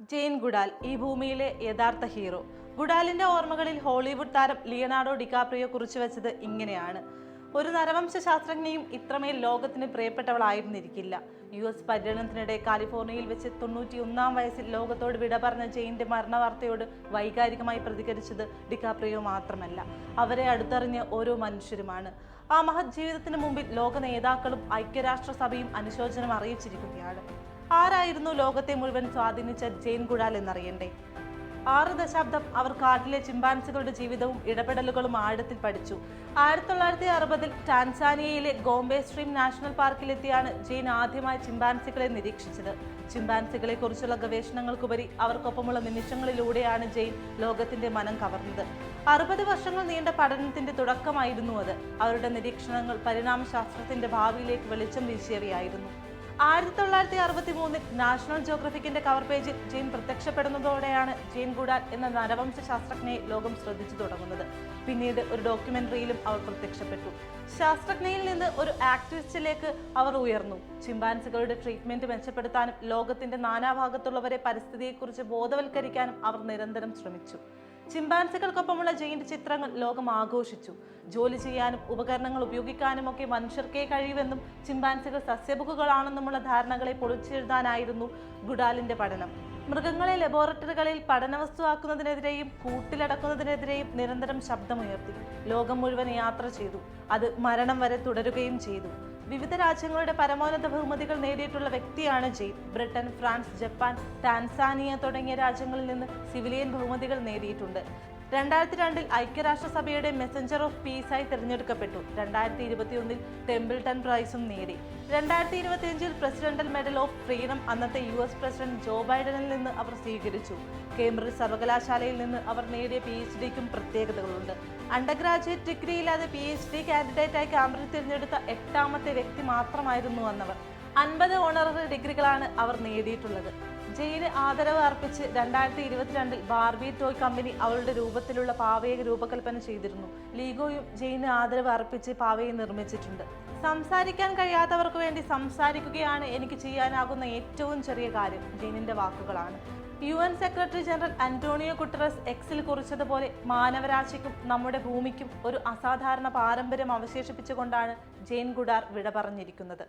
ജെയിൻ ഗുഡാൽ ഈ ഭൂമിയിലെ യഥാർത്ഥ ഹീറോ. ഗുഡാലിന്റെ ഓർമ്മകളിൽ ഹോളിവുഡ് താരം ലിയനാർഡോ ഡിക്കാപ്രിയോ കുറിച്ചു വെച്ചത് ഇങ്ങനെയാണ്. ഒരു നരവംശ ശാസ്ത്രജ്ഞയും ഇത്രമേൽ ലോകത്തിന് പ്രിയപ്പെട്ടവളായിരുന്നിരിക്കില്ല. യു എസ് പര്യടനത്തിനിടെ കാലിഫോർണിയയിൽ വെച്ച് തൊണ്ണൂറ്റി ഒന്നാം വയസ്സിൽ ലോകത്തോട് വിട പറഞ്ഞ ജെയിന്റെ മരണവാർത്തയോട് വൈകാരികമായി പ്രതികരിച്ചത് ഡിക്കാപ്രിയോ മാത്രമല്ല. അവരെ അടുത്തറിഞ്ഞ ഓരോ മനുഷ്യരുമാണ്. ആ മഹത് ജീവിതത്തിന് മുമ്പിൽ ലോക നേതാക്കളും ഐക്യരാഷ്ട്രസഭയും അനുശോചനം അറിയിച്ചിരിക്കുകയാണ്. ആരായിരുന്നു ലോകത്തെ മുഴുവൻ സ്വാധീനിച്ച ജെയിൻ ഗുഡാൽ എന്നറിയണ്ടേ? ആറ് ദശാബ്ദം അവർ കാട്ടിലെ ചിമ്പാൻസികളുടെ ജീവിതവും ഇടപെടലുകളും ആഴത്തിൽ പഠിച്ചു. ആയിരത്തി തൊള്ളായിരത്തി അറുപതിൽ ടാൻസാനിയയിലെ ഗോംബെ സ്ട്രീം നാഷണൽ പാർക്കിലെത്തിയാണ് ജെയിൻ ആദ്യമായി ചിമ്പാൻസികളെ നിരീക്ഷിച്ചത്. ചിമ്പാൻസികളെ കുറിച്ചുള്ള ഗവേഷണങ്ങൾക്കുപരി അവർക്കൊപ്പമുള്ള നിമിഷങ്ങളിലൂടെയാണ് ജെയിൻ ലോകത്തിന്റെ മനം കവർന്നത്. അറുപത് വർഷങ്ങൾ നീണ്ട പഠനത്തിന്റെ തുടക്കമായിരുന്നു അത്. അവരുടെ നിരീക്ഷണങ്ങൾ പരിണാമശാസ്ത്രത്തിന്റെ ഭാവിയിലേക്ക് വെളിച്ചം വീശിയവയായിരുന്നു. ആയിരത്തി തൊള്ളായിരത്തി അറുപത്തി മൂന്നിൽ നാഷണൽ ജോഗ്രഫിക്കിന്റെ കവർ പേജിൽ ജെയിൻ പ്രത്യക്ഷപ്പെടുന്നതോടെയാണ് ജെയിൻ ഗുഡാൽ എന്ന നരവംശ ശാസ്ത്രജ്ഞയെ ലോകം ശ്രദ്ധിച്ചു തുടങ്ങുന്നത്. പിന്നീട് ഒരു ഡോക്യുമെന്ററിയിലും അവർ പ്രത്യക്ഷപ്പെട്ടു. ശാസ്ത്രജ്ഞയിൽ നിന്ന് ഒരു ആക്ടിവിസ്റ്റിലേക്ക് അവർ ഉയർന്നു. ചിമ്പാൻസികളുടെ ട്രീറ്റ്മെന്റ് മെച്ചപ്പെടുത്താനും ലോകത്തിന്റെ നാനാഭാഗത്തുള്ളവരെ പരിസ്ഥിതിയെക്കുറിച്ച് ബോധവൽക്കരിക്കാനും അവർ നിരന്തരം ശ്രമിച്ചു. ചിമ്പാൻസികൾക്കൊപ്പമുള്ള ജയിന്റ് ചിത്രങ്ങൾ ലോകം ആഘോഷിച്ചു. ജോലി ചെയ്യാനും ഉപകരണങ്ങൾ ഉപയോഗിക്കാനും ഒക്കെ മനുഷ്യർക്കേ കഴിയുമെന്നും ചിമ്പാൻസികൾ സസ്യബുക്കുകളാണെന്നുമുള്ള ധാരണകളെ പൊളിച്ചെഴുതാനായിരുന്നു ഗുഡാലിന്റെ പഠനം. മൃഗങ്ങളെ ലബോറട്ടറികളിൽ പഠനവസ്തുവാക്കുന്നതിനെതിരെയും കൂട്ടിലടക്കുന്നതിനെതിരെയും നിരന്തരം ശബ്ദമുയർത്തി. ലോകം മുഴുവൻ യാത്ര ചെയ്തു. അത് മരണം വരെ തുടരുകയും ചെയ്തു. വിവിധ രാജ്യങ്ങളുടെ പരമോന്നത ബഹുമതികൾ നേടിയിട്ടുള്ള വ്യക്തിയാണ് Jane Britain France Japan Tanzania തുടങ്ങിയ രാജ്യങ്ങളിൽ നിന്ന് സിവിലിയൻ ബഹുമതികൾ നേടിയിട്ടുണ്ട്. രണ്ടായിരത്തി രണ്ടിൽ ഐക്യരാഷ്ട്രസഭയുടെ മെസഞ്ചർ ഓഫ് പീസായി തിരഞ്ഞെടുക്കപ്പെട്ടു. രണ്ടായിരത്തി ഇരുപത്തിയൊന്നിൽ ടെമ്പിൾട്ടൺ പ്രൈസും നേടി. രണ്ടായിരത്തി ഇരുപത്തിയഞ്ചിൽ പ്രസിഡന്റൽ മെഡൽ ഓഫ് ഫ്രീഡം അന്നത്തെ യു എസ് പ്രസിഡന്റ് ജോ ബൈഡനിൽ നിന്ന് അവർ സ്വീകരിച്ചു. കേംബ്രിഡ്ജ് സർവകലാശാലയിൽ നിന്ന് അവർ നേടിയ പി എച്ച് ഡിക്കും പ്രത്യേകതകളുണ്ട്. അണ്ടർ ഗ്രാജുവേറ്റ് ഡിഗ്രിയില്ലാതെ പി എച്ച് ഡി കാൻഡിഡേറ്റായി കാംബ്രിഡ്ജ് തിരഞ്ഞെടുത്ത എട്ടാമത്തെ വ്യക്തി മാത്രമായിരുന്നു അന്നവർ. അൻപത് ഓണററി ഡിഗ്രികളാണ് അവർ നേടിയിട്ടുള്ളത്. ജെയിന് ആദരവ് അർപ്പിച്ച് രണ്ടായിരത്തി ഇരുപത്തിരണ്ടിൽ ബാർബി ടോയ് കമ്പനി അവളുടെ രൂപത്തിലുള്ള പാവയെ രൂപകൽപ്പന ചെയ്തിരുന്നു. ലീഗോയും ജെയിന് ആദരവ് അർപ്പിച്ച് പാവയെ നിർമ്മിച്ചിട്ടുണ്ട്. സംസാരിക്കാൻ കഴിയാത്തവർക്ക് വേണ്ടി സംസാരിക്കുകയാണ് എനിക്ക് ചെയ്യാനാകുന്ന ഏറ്റവും ചെറിയ കാര്യം. ജെയിനിന്റെ വാക്കുകളാണ്. U N secretary general Antonio Guterres എക്സിൽ കുറിച്ചതുപോലെ മാനവരാശിക്കും നമ്മുടെ ഭൂമിക്കും ഒരു അസാധാരണ പാരമ്പര്യം അവശേഷിപ്പിച്ചുകൊണ്ടാണ് ജെയിൻ ഗുഡാർ വിട പറഞ്ഞിരിക്കുന്നത്.